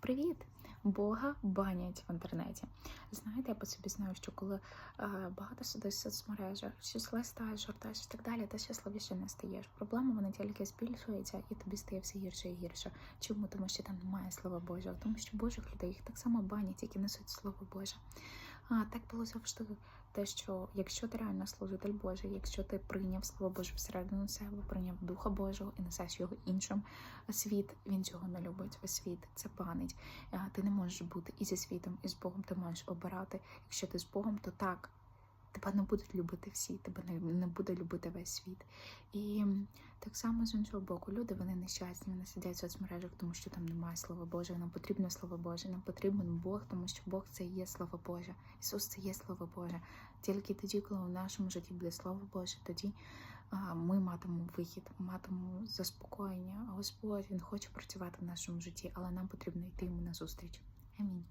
Привіт! Бога банять в інтернеті. Знаєте, я по собі знаю, що коли е, багато сидиш в соцмережах, щось листаєш, жартаєш і так далі, ти щасливіше не стаєш. Проблема вона тільки збільшується і тобі стає все гірше і гірше. Чому? Тому що там немає слова Божого, тому що Божих людей їх так само банять, які несуть слово Боже. А так було завжди. Те, що якщо ти реально служитель Божий, якщо ти прийняв Слово Боже всередину себе, прийняв Духа Божого і несеш його іншим, світ він цього не любить. Світ це панить. Ти не можеш бути і зі світом, і з Богом. Ти можеш обирати. Якщо ти з Богом, то так. Тебе не будуть любити всі, тебе не, буде любити весь світ. І так само з іншого боку, люди вони нещасні, вони сидять в соцмережах, тому що там немає слова Боже. Нам потрібно слово Боже, нам потрібен Бог, тому що Бог це є слово Боже. Ісус це є слово Боже. Тільки тоді, коли в нашому житті буде слово Боже, тоді ми матимемо вихід, матимемо заспокоєння. Господь він хоче працювати в нашому житті, але нам потрібно йти йому на зустріч. Амінь.